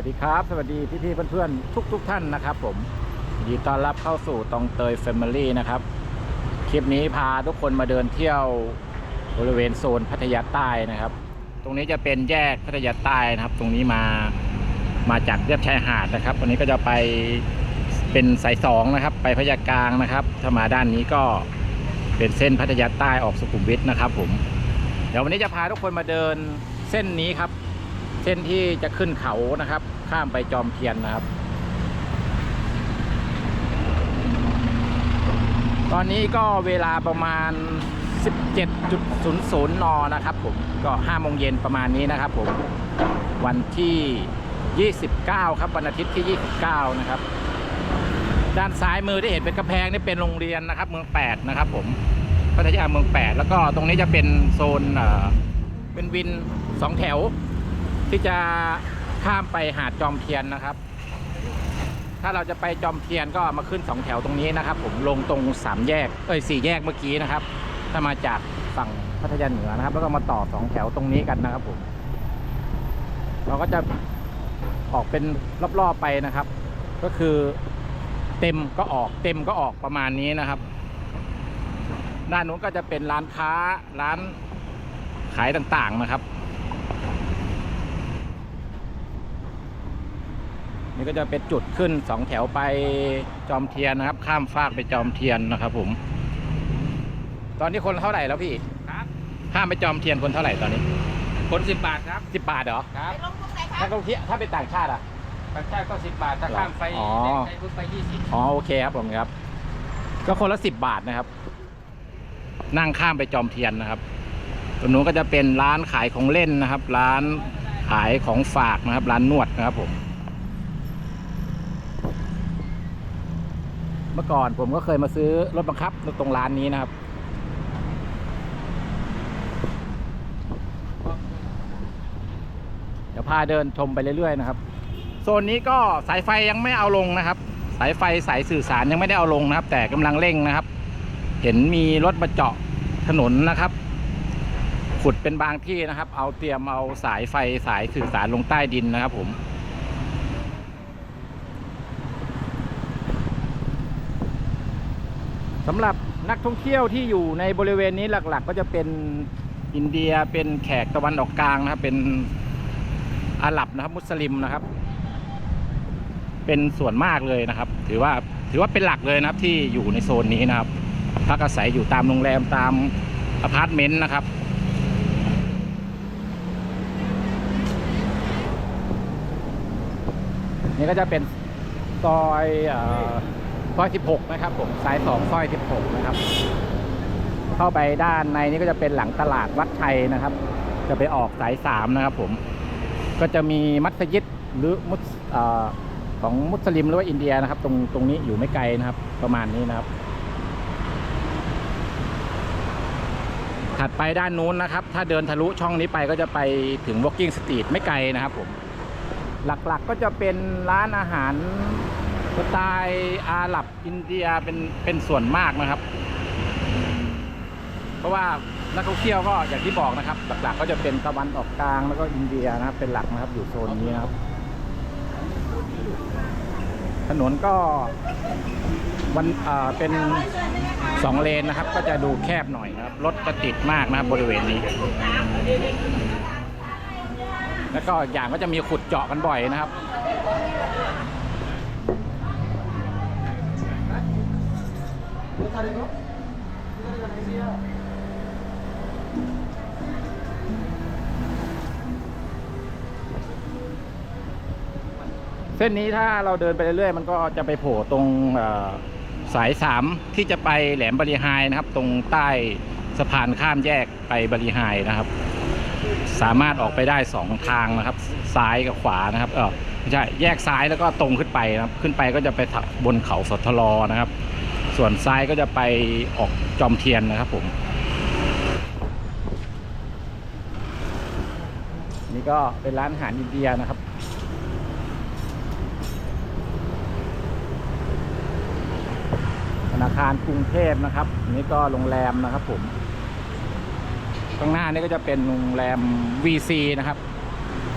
วัสดีครับ สวัสดีพี่ๆเพื่อนๆทุกทุกๆท่านนะครับ ผมยินดีต้อนรับเข้าสู่ตองเตยแฟมิลี่นะครับ คลิปนี้พาทุกคนมาเดินเที่ยวบริเวณโซนพัทยาใต้นะครับ ตรงนี้จะเป็นแยกพัทยาใต้นะครับ ตรงนี้มามาจากเรียบชายหาดนะครับวันนี้ก็จะไปเป็นสายสองนะครับ ไปพัทยากลางนะครับ ถ้ามาด้านนี้ก็เป็นเส้นพัทยาใต้ออกสุขุมวิทนะครับ ผม เดี๋ยววันนี้จะพาทุกคนมาเดินเส้นนี้ครับ เส้นที่จะขึ้นเขานะครับ ข้ามไปจอมเทียนนะครับ ตอนนี้ก็เวลาประมาณ 17.00 น นะครับผม ก็5โมงเย็นประมาณนี้นะครับผม วันที่ 29 ครับวันอาทิตย์ที่ 29 นะครับ ด้านซ้ายมือที่เห็นเป็นกระแพงนี่เป็นโรงเรียนนะครับ เมือง 8 นะครับผมพัทยาเมือง 8 แล้วก็ตรงนี้จะเป็นโซนเป็นวิน2แถว ที่จะข้ามไปหาดจอมเทียนนะครับ ถ้าเราจะไปจอมเทียนก็มาขึ้นสองแถวตรงนี้นะครับ ผมลงตรงสามแยกเอ้ยสี่แยกเมื่อกี้นะครับ ถ้ามาจากฝั่งพัทยาเหนือนะครับ แล้วก็มาต่อสองแถวตรงนี้กันนะครับผม เราก็จะออกเป็นรอบๆไปนะครับ ก็คือเต็มก็ออกเต็มก็ออกประมาณนี้นะครับ ด้านนู้นก็จะเป็นร้านค้าร้านขายต่างๆนะครับ นี่ก็จะเป็นจุดขึ้นสองแถวไปจอมเทียนนะครับ ข้ามฟากไปจอมเทียนนะครับ ผม ตอนนี้คนเท่าไหร่แล้วพี่ครับข้ามไปจอมเทียนคนเท่าไหร่ตอนนี้ คนสิบบาทครับสิบบาทเหรอครับไปลงตรงไหนคถ้ารับเขาเที่ยวถ้าเป็นต่างชาติอะ ต่างชาติก็สิบบาทถ้าข้ามไฟอ๋อ แดงไทยปุ๊บไปยี่สิบอ๋อโอเคครับผมครับ ก็คนละสิบบาทนะครับ นั่งข้ามไปจอมเทียนนะครับตรงนู้นก็จะเป็นร้านขายของเล่นนะครับ ร้านขายของฝากนะครับ ร้านนวดนะครับผม มื่อก่อนผมก็เคยมาซื้อรถบังคับตรงร้านนี้นะครับ เดี๋ยวพาเดินชมไปเรื่อยๆนะครับ โซนนี้ก็สายไฟยังไม่เอาลงนะครับ สายไฟสายสื่อสารยังไม่ได้เอาลงนะครับ แต่กำลังเร่งนะครับ เห็นมีรถมาเจาะถนนนะครับขุดเป็นบางที่นะครับ เอาเตรียมเอาสายไฟสายสื่อสารลงใต้ดินนะครับผม สำหรับนักท่องเที่ยวที่อยู่ในบริเวณนี้หลักๆ ก็จะเป็นอินเดียเป็นแขกตะวันออกกลางนะครับ เป็นอาหรับนะครับ มุสลิมนะครับ เป็นส่วนมากเลยนะครับ ถือว่าถือว่าเป็นหลักเลยนะครับที่อยู่ในโซนนี้นะครับพักอาศัยอยู่ตามโรงแรมตามอพาร์ตเมนต์นะครับนี่ก็จะเป็นซอยอ ซอย16 นะครับผมสาย2ซอย 16 นะครับ เข้าไปด้านในนี้ก็จะเป็นหลังตลาดวัดชัยนะครับ จะไปออกสาย 3 นะครับผม ก็จะมีมัสยิดหรือมุสอของมุสลิมหรือว่าอินเดียนะครับ ตรงตรงนี้อยู่ไม่ไกลนะครับ ประมาณนี้นะครับ ถัดไปด้านนู้นนะครับ ถ้าเดินทะลุช่องนี้ไปก็จะไปถึง Walking Street ไม่ไกลนะครับผม หลักๆก็จะเป็นร้านอาหาร สไตล์อาหรับอินเดียเป็นเป็นส่วนมากนะครับ เพราะว่านักท่องเที่ยวก็อย่างที่บอกนะครับ หลักๆ ก็จะเป็นตะวันออกกลางแล้วก็อินเดียนะครับ เป็นหลักนะครับ อยู่โซนนี้นะครับ ถนนก็วันเอ่าเป็นสองเลนนะครับ ก็จะดูแคบหน่อยนะครับรถจะติดมากนะครับ บริเวณนี้ แล้วก็อีกอย่างก็จะมีขุดเจาะกันบ่อยนะครับ เส้นนี้ถ้าเราเดินไปเรื่อยๆ มันก็จะไปโผล่ตรงสายสามที่จะไปแหลมบริหายนะครับ ตรงใต้สะพานข้ามแยกไปบริหายนะครับ สามารถออกไปได้สองทางนะครับ ซ้ายกับขวานะครับเออไม่ใช่แยกซ้ายแล้วก็ตรงขึ้นไปนะครับ ขึ้นไปก็จะไปถักบนเขาสทลนะครับ ส่วนซ้ายก็จะไปออกจอมเทียนนะครับผมนี่ก็เป็นร้านอาหารอินเดียนะครับธนาคารกรุงเทพนะครับนนี่ก็โรงแรมนะครับผมข้างหน้านี่ก็จะเป็นโรงแรม VC นะครับ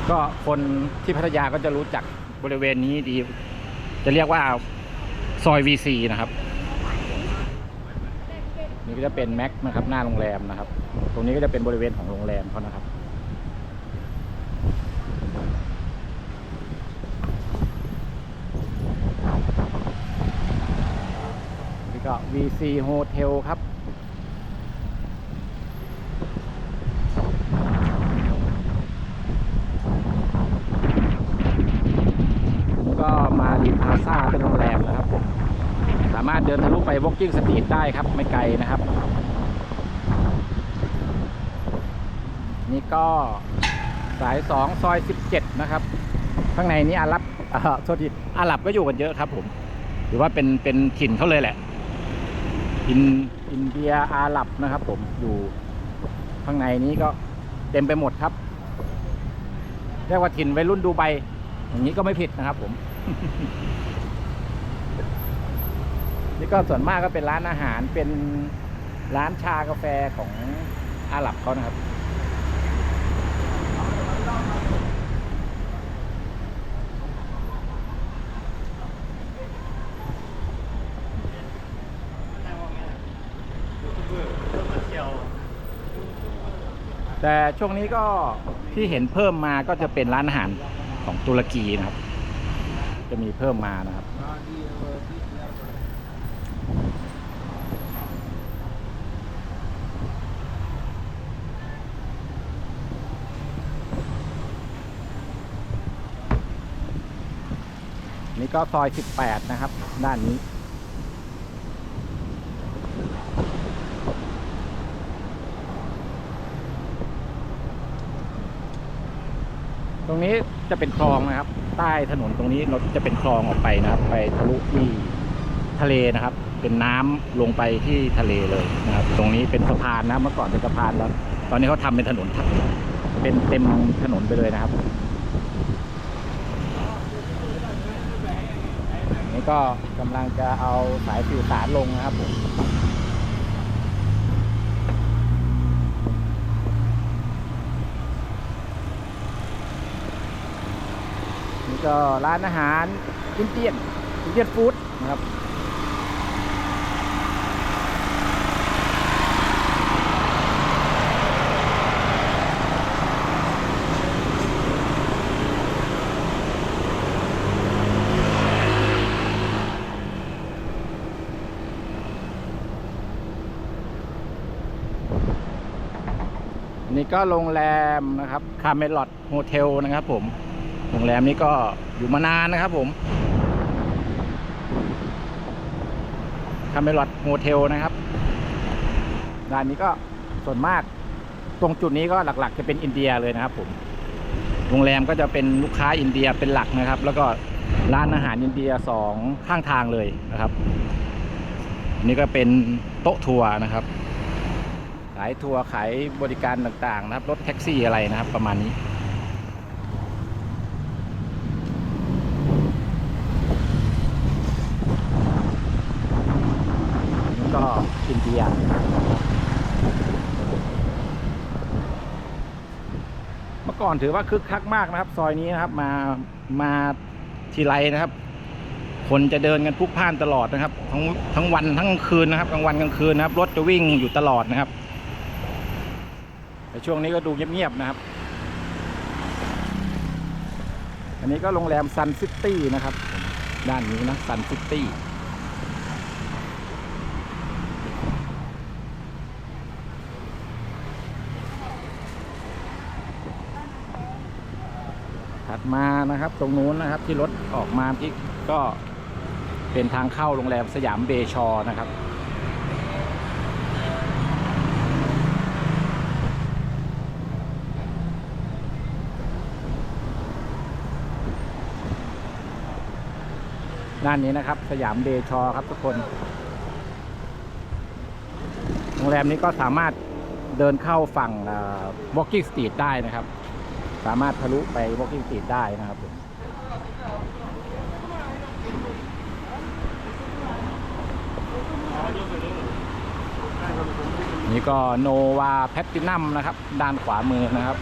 ก็คนที่พัทยาก็จะรู้จักบริเวณนี้ดี จะเรียกว่าซอย VC นะครับ นี่ก็จะเป็นแม็กนะครับหน้าโรงแรมนะครับ ตรงนี้ก็จะเป็นบริเวณของโรงแรมเขานะครับนี่ก็ VC Hotel ครับ ก็มาดีพาซ่าเป็นโรงแรมนะครับผม สามาร ถเดินทะลุไป Walking Street ได้ครับไม่ไกลนะครับ นี่ก็สาย 2 ซอย 17 นะครับ ข้างในนี้อารับอ่อโทษทีอาหรับก็อยู่กันเยอะครับผม หรือว่าเป็นเป็นถิ่นเขาเลยแหละ อินอินเดียอาหรับนะครับผมอยู่ข้างในนี้ก็เต็มไปหมดครับ เรียกว่าถิ่นวัยรุ่นดูไบอย่างนี้ก็ไม่ผิดนะครับผม นี่ก็ส่วนมากก็เป็นร้านอาหารเป็นร้านชากาแฟของอาหรับเขานะครับ แต่ช่วงนี้ก็ที่เห็นเพิ่มมาก็จะเป็นร้านอาหารของตุรกีนะครับ จะมีเพิ่มมานะครับ นี่ก็ซอย 18 นะครับ ด้านนี้ตรงนี้จะเป็นคลองนะครับ ใต้ถนนตรงนี้เราจะเป็นคลองออกไปนะครับ ไปทะลุที่ทะเลนะครับ เป็นน้ำลงไปที่ทะเลเลยนะครับ ตรงนี้เป็นสะพานนะเมื่อก่อนเป็นสะพานแล้ว ตอนนี้เขาทำเป็นถนนทับเป็นเต็มถนนไปเลยนะครับนี่ก็กำลังจะเอาสายสื่อสารลงนะครับผมนี่ก็ร้านอาหารอินเดียนอินเดียนฟู้ดนะครับ ก็โรงแรมนะครับคาเมลอดโฮเทลนะครับผมโรงแรมนี้ก็อยู่มานานนะครับผมคาเมลอดโฮเทลนะครับร้านนี้ก็ส่วนมากตรงจุดนี้ก็หลักๆ จะเป็นอินเดียเลยนะครับผมโรงแรมก็จะเป็นลูกค้าอินเดียเป็นหลักนะครับ แล้วก็ร้านอาหารอินเดียสองข้างทางเลยนะครับ นี่ก็เป็นโต๊ะทัวร์นะครับายทัวร์ขายบริการต่างๆ นะครับ รถแท็กซี่อะไรนะครับ ประมาณนี้นี่ก็อินเดียเมื่อก่อนถือว่าคึกคักมากนะครับ ซอยนี้นะครับมามาทีไรนะครับ คนจะเดินกันพลุกพล่านตลอดนะครับ ทั้งทั้งวันทั้งคืนนะครับกลางวันกลางคืนนะครับ รถจะวิ่งอยู่ตลอดนะครับ แต่ช่วงนี้ก็ดูเงียบๆนะครับ อันนี้ก็โรงแรมซันซิตี้นะครับ ด้านนี้นะซันซิตี้ถัดมานะครับตรงนู้นนะครับที่รถออกมาที่ก็เป็นทางเข้าโรงแรมสยามเบชอนะครับ ด้านนี้นะครับ สยามเดชอครับทุกคน โรงแรมนี้ก็สามารถเดินเข้าฝั่งเอ่อ Walking Street ได้นะครับ สามารถทะลุไป Walking Street ได้นะครับนี่ก็โนวาแพตตินัมนะครับ ด้านขวามือนะครับ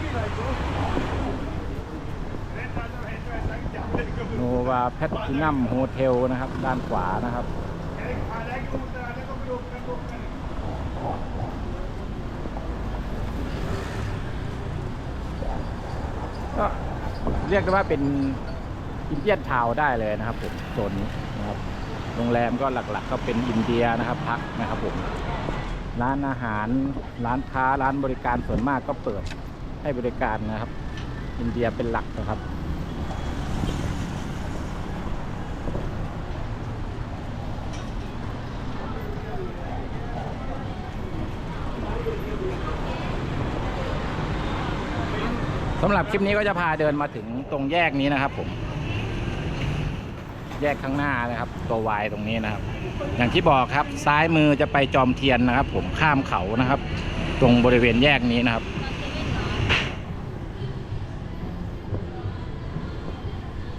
ตัวาแพทตินัมโฮเทลนะครับ ด้านขวานะครับ ก็เรียกได้ว่าเป็นอินเดียนทาวได้เลยนะครับผมโซนนี้นะครับ โรงแรมก็หลักๆ ก็เป็นอินเดียนะครับ พักนะครับผม ร้านอาหาร ร้านค้า ร้านบริการส่วนมากก็เปิดให้บริการนะครับ อินเดียเป็นหลักนะครับำหรับคลิปนี้ก็จะพาเดินมาถึงตรงแยกนี้นะครับ ผม แยกข้างหน้านะครับ ตัววายตรงนี้นะครับ อย่างที่บอกครับ ซ้ายมือจะไปจอมเทียนนะครับ ผมข้ามเขานะครับ ตรงบริเวณแยกนี้นะครับ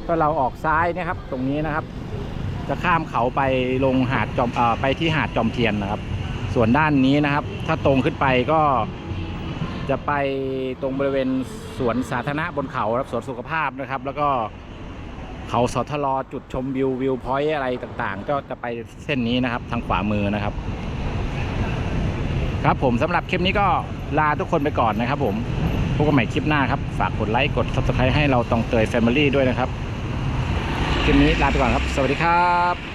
ก็เราออกซ้ายนะครับ ตรงนี้นะครับ จะข้ามเขาไปลงหาดจอมเอ่อไปที่หาดจอมเทียนนะครับ ส่วนด้านนี้นะครับ ถ้าตรงขึ้นไปก็ จะไปตรงบริเวณสวนสาธารณะบนเขาครับสวนสุขภาพนะครับ แล้วก็เขาสทลจุดชมวิววิวพอยต์อะไรต่างๆ ก็จะไปเส้นนี้นะครับทางขวามือนะครับ ครับผมสำหรับคลิปนี้ก็ลาทุกคนไปก่อนนะครับ ผมพบกันใหม่คลิปหน้าครับ ฝากกดไลค์กด subscribe ให้เราตองเตย Family ด้วยนะครับ คลิปนี้ลาไปก่อนครับ สวัสดีครับ